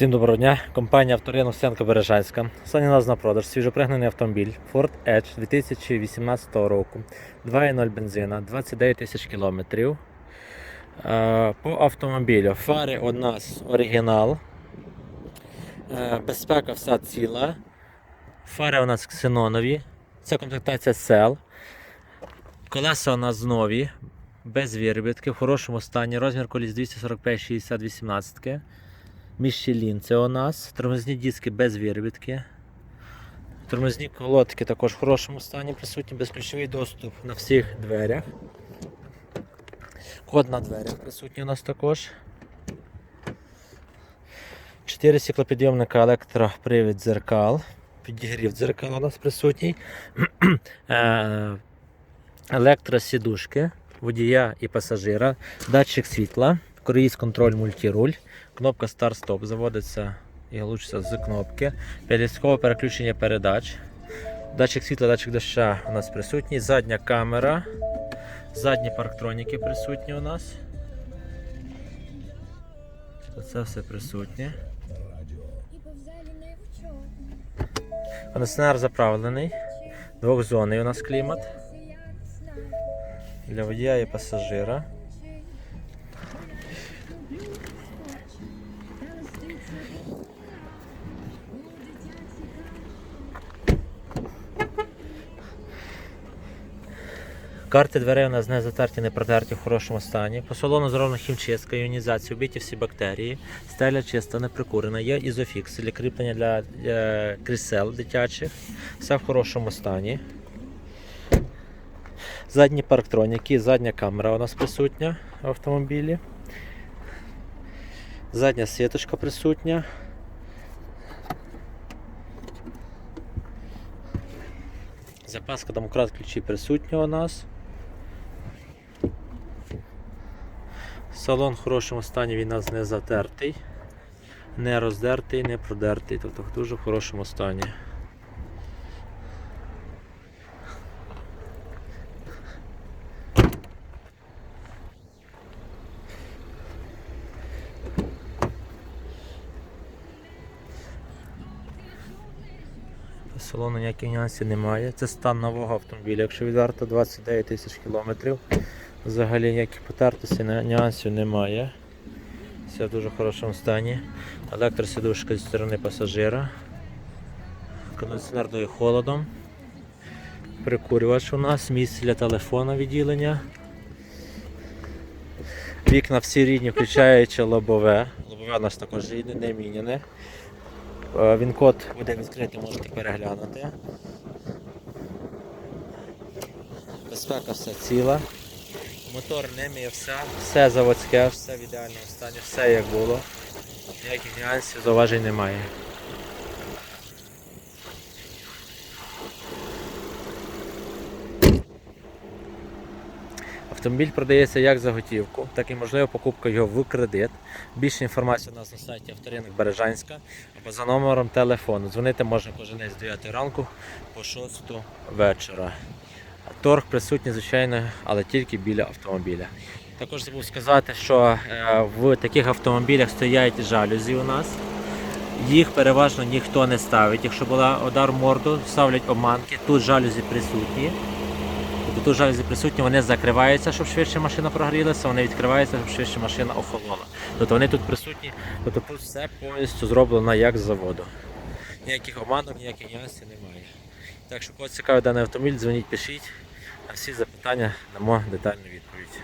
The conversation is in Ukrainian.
Всім доброго дня. Компанія авторинок Сенка Бережанська. Сьогодні у нас на продаж свіжопригнаний автомобіль Ford Edge 2018 року. 2.0 бензина, 29 тисяч кілометрів. Е, По автомобілю фари у нас оригінал. Е, Безпека вся ціла. Фари у нас ксенонові. Це комплектація SEL. Колеса у нас нові, без виробітки, в хорошому стані. Розмір коліс 245-60 18 Міщелін це у нас. Тормозні диски без виробітки. Тормозні колодки також в хорошому стані присутні, безключовий доступ на всіх дверях. Код на дверях присутній у нас також. Чотири стеклопідйомника електропривід дзеркал. Підігрів дзеркал у нас присутній. Е, Електросідушки водія і пасажира, датчик світла, круїз контроль мультируль, кнопка старт-стоп заводиться і глушиться з кнопки, п'ятдесяткове переключення передач, датчик світла, датчик доща у нас присутній, задня камера, задні парктроніки присутні у нас. Це все присутнє. Кондиціонер заправлений, двохзонний у нас клімат. Для водія і пасажира. Карти дверей у нас не затерті, не протерті в хорошому стані. По салону зроблена хімчистка, іонізація, вбиті всі бактерії, стеля чиста, не прикурена, є ізофікс для кріплення для е, крісел дитячих. Все в хорошому стані. Задні парктроніки, задня камера у нас присутня в автомобілі. Задня сіточка присутня. Запаска домократ ключі присутня у нас. Салон в хорошому стані він у нас не затертий, не роздертий, не продертий, тобто в дуже хорошому стані. Салону ніяких нюансів немає. Це стан нового автомобіля. Якщо відверто 29 тисяч кілометрів. Взагалі ніяких потертостей, нюансів немає. Все в дуже хорошому стані. Електросідушка зі сторони пасажира. Кондиціонер дує холодом. Прикурювач у нас, місце для телефону відділення. Вікна всі рідні, включаючи лобове. Лобове у нас також рідне, не міняне. Е, Він код буде відкритий, можете переглянути. Безпека все ціла. Мотор не мився, все заводське, все в ідеальному стані, все як було. Ніяких нюансів, зауважень немає. Автомобіль продається як за готівку, так і можлива покупка його в кредит. Більше інформації у нас на сайті авторинок Бережанська або за номером телефону. Дзвонити можна кожен день з 9 ранку по 6 вечора. Торг присутній, звичайно, але тільки біля автомобіля. Також забув сказати, що е, в таких автомобілях стоять жалюзі у нас. Їх переважно ніхто не ставить. Якщо була удар морду, ставлять обманки. Тут жалюзі присутні. Тобто тут жалюзі присутні, вони закриваються, щоб швидше машина прогрілася, вони відкриваються, щоб швидше машина охолола. Тобто вони тут присутні, тобто тут все повністю зроблено як з заводу. Ніяких обманок, ніяких нюансів немає. Так що, кого цікавий даний автомобіль, дзвоніть, пишіть. На всі запитання дамо детальну відповідь.